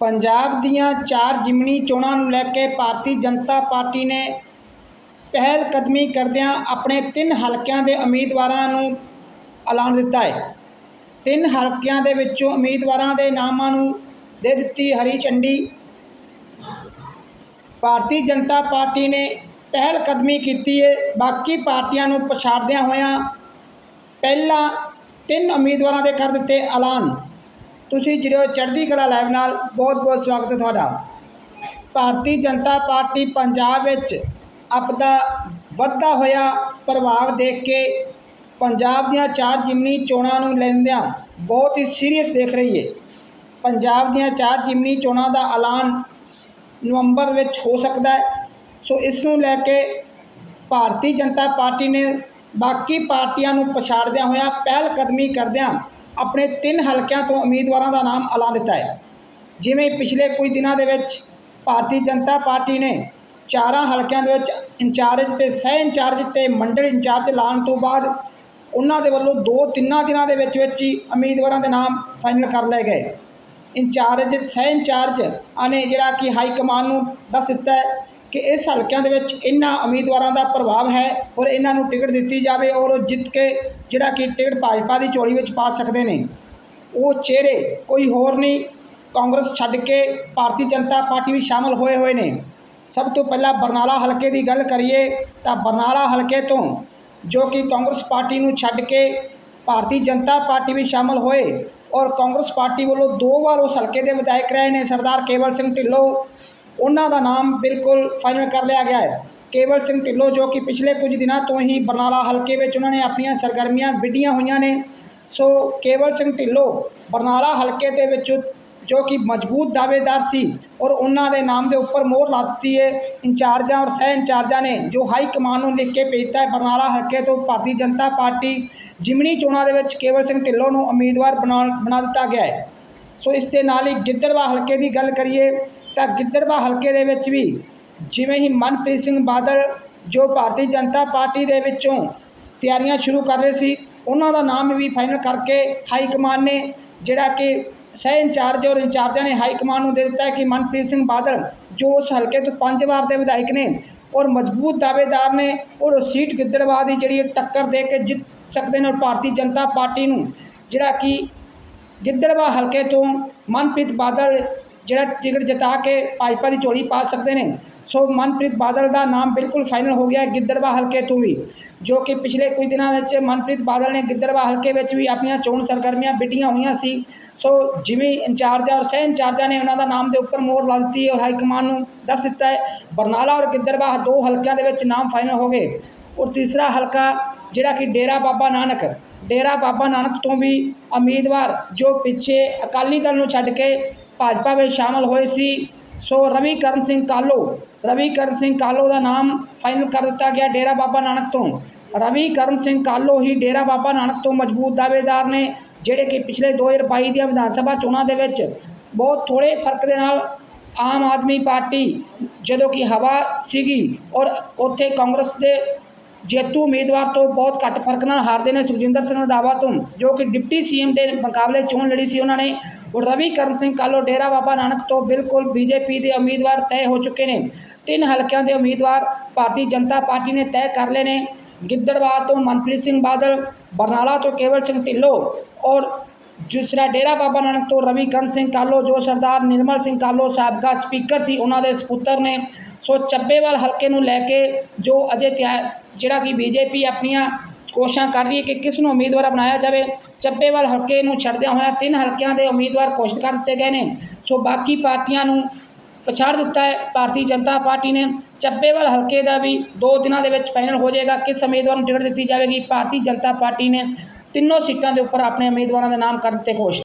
ਪੰਜਾਬ ਦੀਆਂ ਚਾਰ ਜ਼ਿਮਨੀ ਚੋਣਾਂ ਨੂੰ ਲੈ ਕੇ ਭਾਰਤੀ ਜਨਤਾ ਪਾਰਟੀ ਨੇ ਪਹਿਲ ਕਦਮੀ ਕਰਦਿਆਂ ਆਪਣੇ ਤਿੰਨ ਹਲਕਿਆਂ ਦੇ ਉਮੀਦਵਾਰਾਂ ਨੂੰ ਐਲਾਨ ਦਿੱਤਾ ਹੈ। ਤਿੰਨ ਹਲਕਿਆਂ ਦੇ ਵਿੱਚੋਂ ਉਮੀਦਵਾਰਾਂ ਦੇ ਨਾਮਾਂ ਨੂੰ ਦੇ ਦਿੱਤੀ ਹਰੀ ਚੰਡੀ ਭਾਰਤੀ ਜਨਤਾ ਪਾਰਟੀ ਨੇ ਪਹਿਲ ਕਦਮੀ ਕੀਤੀ ਹੈ ਬਾਕੀ ਪਾਰਟੀਆਂ ਨੂੰ ਪਛਾੜਦਿਆਂ ਹੋਇਆਂ ਪਹਿਲਾਂ ਤਿੰਨ ਉਮੀਦਵਾਰਾਂ ਦੇ ਕਰ ਦਿੱਤੇ ਐਲਾਨ। ਤੁਸੀਂ ਜਿਹੜੇ ਚੜ੍ਹਦੀ ਕਲਾ ਲਾਈਵ ਨਾਲ ਬਹੁਤ ਬਹੁਤ ਸਵਾਗਤ ਹੈ ਤੁਹਾਡਾ। ਭਾਰਤੀ ਜਨਤਾ ਪਾਰਟੀ ਪੰਜਾਬ ਵਿੱਚ ਆਪਦਾ ਵੱਧਦਾ ਹੋਇਆ ਪ੍ਰਭਾਵ ਦੇਖ ਕੇ ਪੰਜਾਬ ਦੀਆਂ ਚਾਰ ਜ਼ਿਮਨੀ ਚੋਣਾਂ ਨੂੰ ਲੈਂਦਿਆਂ ਬਹੁਤ ਹੀ ਸੀਰੀਅਸ ਦੇਖ ਰਹੀ ਹੈ ਪੰਜਾਬ ਦੀਆਂ ਚਾਰ ਜ਼ਿਮਨੀ ਚੋਣਾਂ ਦਾ ਐਲਾਨ ਨਵੰਬਰ ਵਿੱਚ ਹੋ ਸਕਦਾ ਹੈ। ਸੋ ਇਸ ਨੂੰ ਲੈ ਕੇ ਭਾਰਤੀ ਜਨਤਾ ਪਾਰਟੀ ਨੇ ਬਾਕੀ ਪਾਰਟੀਆਂ ਨੂੰ ਪਛਾੜਦਿਆਂ ਹੋਇਆ ਪਹਿਲ ਕਦਮੀ ਕਰਦਿਆਂ ਆਪਣੇ ਤਿੰਨ ਹਲਕਿਆਂ ਤੋਂ ਉਮੀਦਵਾਰਾਂ ਦਾ ਨਾਮ ਐਲਾਨ ਦਿੱਤਾ ਹੈ। ਜਿਵੇਂ ਪਿਛਲੇ ਕੁਝ ਦਿਨਾਂ ਦੇ ਵਿੱਚ ਭਾਰਤੀ ਜਨਤਾ ਪਾਰਟੀ ਨੇ ਚਾਰਾਂ ਹਲਕਿਆਂ ਦੇ ਵਿੱਚ ਇੰਚਾਰਜ ਤੇ ਸਹਿ ਇੰਚਾਰਜ ਤੇ ਮੰਡਲ ਇੰਚਾਰਜ ਐਲਾਨ ਤੋਂ ਬਾਅਦ ਉਹਨਾਂ ਦੇ ਵੱਲੋਂ ਦੋ ਤਿੰਨਾਂ ਦਿਨਾਂ ਦੇ ਵਿੱਚ ਵਿੱਚ ਹੀ ਉਮੀਦਵਾਰਾਂ ਦੇ ਨਾਮ ਫਾਈਨਲ ਕਰ ਲਏ ਗਏ। ਇੰਚਾਰਜ, ਸਹਿ ਇੰਚਾਰਜ ਨੇ ਜਿਹੜਾ ਕਿ ਹਾਈ ਕਮਾਨ ਨੂੰ ਦੱਸ ਦਿੱਤਾ ਹੈ। ਕਿ ਇਸ ਹਲਕਿਆਂ ਦੇ ਵਿੱਚ ਇਹਨਾਂ ਉਮੀਦਵਾਰਾਂ ਦਾ ਪ੍ਰਭਾਵ ਹੈ ਔਰ ਇਹਨਾਂ ਨੂੰ ਟਿਕਟ ਦਿੱਤੀ ਜਾਵੇ ਔਰ ਉਹ ਜਿੱਤ ਕੇ ਜਿਹੜਾ ਕਿ ਟਿਕਟ ਭਾਜਪਾ ਦੀ ਝੋਲੀ ਵਿੱਚ ਪਾ ਸਕਦੇ ਨੇ। ਉਹ ਚਿਹਰੇ ਕੋਈ ਹੋਰ ਨਹੀਂ, ਕਾਂਗਰਸ ਛੱਡ ਕੇ ਭਾਰਤੀ ਜਨਤਾ ਪਾਰਟੀ ਵਿੱਚ ਸ਼ਾਮਲ ਹੋਏ ਹੋਏ ਨੇ। ਸਭ ਤੋਂ ਪਹਿਲਾਂ ਬਰਨਾਲਾ ਹਲਕੇ ਦੀ ਗੱਲ ਕਰੀਏ ਤਾਂ ਬਰਨਾਲਾ ਹਲਕੇ ਤੋਂ ਜੋ ਕਿ ਕਾਂਗਰਸ ਪਾਰਟੀ ਨੂੰ ਛੱਡ ਕੇ ਭਾਰਤੀ ਜਨਤਾ ਪਾਰਟੀ ਵਿੱਚ ਸ਼ਾਮਲ ਹੋਏ ਔਰ ਕਾਂਗਰਸ ਪਾਰਟੀ ਵੱਲੋਂ ਦੋ ਵਾਰ ਉਸ ਹਲਕੇ ਦੇ ਵਿਧਾਇਕ ਰਹੇ ਨੇ, ਸਰਦਾਰ ਕੇਵਲ ਸਿੰਘ ਢਿੱਲੋਂ। ਉਹਨਾਂ ਦਾ ਨਾਮ ਬਿਲਕੁਲ ਫਾਈਨਲ ਕਰ ਲਿਆ ਗਿਆ ਹੈ। ਕੇਵਲ ਸਿੰਘ ਢਿੱਲੋਂ ਜੋ ਕਿ ਪਿਛਲੇ ਕੁਝ ਦਿਨਾਂ ਤੋਂ ਹੀ ਬਰਨਾਲਾ ਹਲਕੇ ਵਿੱਚ ਉਹਨਾਂ ਨੇ ਆਪਣੀਆਂ ਸਰਗਰਮੀਆਂ ਵਿੱਢੀਆਂ ਹੋਈਆਂ ਨੇ। ਸੋ ਕੇਵਲ ਸਿੰਘ ਢਿੱਲੋਂ ਬਰਨਾਲਾ ਹਲਕੇ ਦੇ ਵਿੱਚ ਜੋ ਕਿ ਮਜ਼ਬੂਤ ਦਾਅਵੇਦਾਰ ਸੀ ਔਰ ਉਹਨਾਂ ਦੇ ਨਾਮ ਦੇ ਉੱਪਰ ਮੋਹਰ ਲਾ ਦਿੱਤੀ ਹੈ। ਇੰਚਾਰਜਾਂ ਔਰ ਸਹਿ ਇੰਚਾਰਜਾਂ ਨੇ ਜੋ ਹਾਈ ਕਮਾਨ ਨੂੰ ਲਿਖ ਕੇ ਭੇਜਤਾ ਹੈ ਬਰਨਾਲਾ ਹਲਕੇ ਤੋਂ ਭਾਰਤੀ ਜਨਤਾ ਪਾਰਟੀ ਜਿਮਣੀ ਚੋਣਾਂ ਦੇ ਵਿੱਚ ਕੇਵਲ ਸਿੰਘ ਢਿੱਲੋਂ ਨੂੰ ਉਮੀਦਵਾਰ ਬਣਾ ਬਣਾ ਦਿੱਤਾ ਗਿਆ ਹੈ। ਸੋ ਇਸ ਦੇ ਨਾਲ ਹੀ ਗਿੱਦੜਵਾ ਹਲਕੇ ਦੀ ਗੱਲ ਕਰੀਏ ਤਾਂ ਗਿੱਦੜਵਾ ਹਲਕੇ ਦੇ ਵਿੱਚ ਵੀ ਜਿਵੇਂ ਹੀ ਮਨਪ੍ਰੀਤ ਸਿੰਘ ਬਾਦਲ, ਜੋ ਭਾਰਤੀ ਜਨਤਾ ਪਾਰਟੀ ਦੇ ਵਿੱਚੋਂ ਤਿਆਰੀਆਂ ਸ਼ੁਰੂ ਕਰ ਰਹੇ ਸੀ, ਉਹਨਾਂ ਦਾ ਨਾਮ ਵੀ ਫਾਈਨਲ ਕਰਕੇ ਹਾਈ ਕਮਾਨ ਨੇ, ਜਿਹੜਾ ਕਿ ਸਹਿ ਇੰਚਾਰਜ ਔਰ ਇੰਚਾਰਜਾਂ ਨੇ ਹਾਈ ਕਮਾਨ ਨੂੰ ਦੇ ਦਿੱਤਾ ਕਿ ਮਨਪ੍ਰੀਤ ਸਿੰਘ ਬਾਦਲ, ਜੋ ਉਸ ਹਲਕੇ ਤੋਂ ਪੰਜ ਵਾਰ ਦੇ ਵਿਧਾਇਕ ਨੇ ਔਰ ਮਜ਼ਬੂਤ ਦਾਅਵੇਦਾਰ ਨੇ ਔਰ ਸੀਟ ਗਿੱਦੜਵਾ ਦੀ ਜਿਹੜੀ ਹੈ ਟੱਕਰ ਦੇ ਕੇ ਜਿੱਤ ਸਕਦੇ ਨੇ ਔਰ ਭਾਰਤੀ ਜਨਤਾ ਪਾਰਟੀ ਨੂੰ, ਜਿਹੜਾ ਕਿ ਗਿੱਦੜਵਾ ਹਲਕੇ ਤੋਂ ਮਨਪ੍ਰੀਤ ਬਾਦਲ ਜਿਹੜਾ ਟਿਕਟ ਜਿਤਾ ਕੇ ਭਾਜਪਾ ਦੀ ਝੋਲੀ ਪਾ ਸਕਦੇ ਨੇ। ਸੋ ਮਨਪ੍ਰੀਤ ਬਾਦਲ ਦਾ ਨਾਮ ਬਿਲਕੁਲ ਫਾਈਨਲ ਹੋ ਗਿਆ ਹੈ ਗਿੱਦੜਵਾ ਹਲਕੇ ਤੋਂ ਵੀ, ਜੋ ਕਿ ਪਿਛਲੇ ਕੁਝ ਦਿਨਾਂ ਵਿੱਚ ਮਨਪ੍ਰੀਤ ਬਾਦਲ ਨੇ ਗਿੱਦੜਵਾ ਹਲਕੇ ਵਿੱਚ ਵੀ ਆਪਣੀਆਂ ਚੋਣ ਸਰਗਰਮੀਆਂ ਬਿੱਟੀਆਂ ਹੋਈਆਂ ਸੀ। ਸੋ ਜਿਵੇਂ ਇੰਚਾਰਜਾਂ ਔਰ ਸਹਿ ਇੰਚਾਰਜਾਂ ਨੇ ਉਹਨਾਂ ਦਾ ਨਾਮ ਦੇ ਉੱਪਰ ਮੋਹਰ ਲਾ ਦਿੱਤੀ ਔਰ ਹਾਈ ਕਮਾਨ ਨੂੰ ਦੱਸ ਦਿੱਤਾ ਹੈ, ਬਰਨਾਲਾ ਔਰ ਗਿੱਦੜਵਾ ਦੋ ਹਲਕਿਆਂ ਦੇ ਵਿੱਚ ਨਾਮ ਫਾਈਨਲ ਹੋ ਗਏ। ਔਰ ਤੀਸਰਾ ਹਲਕਾ ਜਿਹੜਾ ਕਿ ਡੇਰਾ ਬਾਬਾ ਨਾਨਕ, ਡੇਰਾ ਬਾਬਾ ਨਾਨਕ ਤੋਂ ਵੀ ਉਮੀਦਵਾਰ ਜੋ ਪਿੱਛੇ ਅਕਾਲੀ ਦਲ ਨੂੰ ਛੱਡ ਕੇ ਭਾਜਪਾ ਵਿੱਚ ਸ਼ਾਮਲ ਹੋਏ ਸੀ। ਸੋ ਰਵੀ ਕਰਨ ਸਿੰਘ ਕਾਲੋ ਰਵੀ ਕਰਨ ਸਿੰਘ ਕਾਲੋ ਦਾ ਨਾਮ ਫਾਈਨਲ ਕਰ ਦਿੱਤਾ ਗਿਆ ਡੇਰਾ ਬਾਬਾ ਨਾਨਕ ਤੋਂ। ਰਵੀ ਕਰਨ ਸਿੰਘ ਕਾਲੋ ਹੀ ਡੇਰਾ ਬਾਬਾ ਨਾਨਕ ਤੋਂ ਮਜ਼ਬੂਤ ਦਾਅਵੇਦਾਰ ਨੇ, ਜਿਹੜੇ ਕਿ ਪਿਛਲੇ 2022 ਦੀਆਂ ਵਿਧਾਨ ਸਭਾ ਚੋਣਾਂ ਦੇ ਵਿੱਚ ਬਹੁਤ ਥੋੜੇ ਫ਼ਰਕ ਦੇ ਨਾਲ ਆਮ ਆਦਮੀ ਪਾਰਟੀ ਜਦੋਂ ਕਿ ਹਵਾ ਸੀਗੀ ਔਰ ਉੱਥੇ ਕਾਂਗਰਸ ਦੇ ਜੇਤੂ ਉਮੀਦਵਾਰ ਤੋਂ ਬਹੁਤ ਘੱਟ ਫ਼ਰਕ ਨਾਲ ਹਾਰਦੇ ਨੇ ਸੁਖਜਿੰਦਰ ਸਿੰਘ ਰੰਧਾਵਾ ਤੋਂ, ਜੋ ਕਿ ਡਿਪਟੀ ਸੀਐਮ ਦੇ ਮੁਕਾਬਲੇ ਚੋਣ ਲੜੀ ਸੀ ਉਹਨਾਂ ਨੇ। ਰਵੀ ਕਰਨ ਸਿੰਘ ਕਾਲੋ ਡੇਰਾ ਬਾਬਾ ਨਾਨਕ ਤੋਂ ਬਿਲਕੁਲ ਬੀਜੇਪੀ ਦੇ ਉਮੀਦਵਾਰ ਤੈਅ ਹੋ ਚੁੱਕੇ ਨੇ ਤਿੰਨ ਹਲਕਿਆਂ ਦੇ ਉਮੀਦਵਾਰ ਭਾਰਤੀ ਜਨਤਾ ਪਾਰਟੀ ਨੇ ਤੈਅ ਕਰ ਲਏ ਨੇ ਗਿੱਦੜਵਾ ਤੋਂ ਮਨਪ੍ਰੀਤ ਸਿੰਘ ਬਾਦਲ ਬਰਨਾਲਾ ਤੋਂ ਕੇਵਲ ਸਿੰਘ ਢਿੱਲੋਂ ਔਰ ਦੂਸਰਾ ਡੇਰਾ ਬਾਬਾ ਨਾਨਕ ਤੋਂ ਰਵੀ ਕਰਨ ਸਿੰਘ ਕਾਲੋ ਜੋ ਸਰਦਾਰ ਨਿਰਮਲ ਸਿੰਘ ਕਾਲੋ ਸਾਬਕਾ ਸਪੀਕਰ ਸੀ ਉਹਨਾਂ ਦੇ ਸਪੁੱਤਰ ਨੇ ਸੋ ਚੱਬੇਵਾਲ ਹਲਕੇ ਨੂੰ ਲੈ ਕੇ ਜੋ ਅਜੇ ਤਿਆਰ ਜਿਹੜਾ ਕਿ ਬੀਜੇਪੀ ਆਪਣੀਆਂ ਕੋਸ਼ਿਸ਼ਾਂ ਕਰ ਰਹੀ ਹੈ ਕਿ ਕਿਸ ਨੂੰ ਉਮੀਦਵਾਰ ਬਣਾਇਆ ਜਾਵੇ। ਚੱਬੇਵਾਲ ਹਲਕੇ ਨੂੰ ਛੱਡਦਿਆਂ ਹੋਇਆ ਤਿੰਨ ਹਲਕਿਆਂ ਦੇ ਉਮੀਦਵਾਰ ਘੋਸ਼ਿਤ ਕਰ ਦਿੱਤੇ ਗਏ ਨੇ। ਸੋ ਬਾਕੀ ਪਾਰਟੀਆਂ ਨੂੰ ਪਛਾੜ ਦਿੱਤਾ ਹੈ। ਭਾਰਤੀ ਜਨਤਾ ਪਾਰਟੀ ਨੇ ਚੱਬੇਵਾਲ ਹਲਕੇ ਦਾ ਵੀ ਦੋ ਦਿਨਾਂ ਦੇ ਵਿੱਚ ਫਾਈਨਲ ਹੋ ਜਾਏਗਾ। ਕਿਸ ਉਮੀਦਵਾਰ ਨੂੰ ਟਿਕਟ ਦਿੱਤੀ ਜਾਵੇਗੀ? ਭਾਰਤੀ ਜਨਤਾ ਪਾਰਟੀ ਨੇ ਤਿੰਨੋਂ ਸੀਟਾਂ ਦੇ ਉੱਪਰ ਆਪਣੇ ਉਮੀਦਵਾਰਾਂ ਦੇ ਨਾਮ ਕਰ ਦਿੱਤੇ ਘੋਸ਼ਿਤ।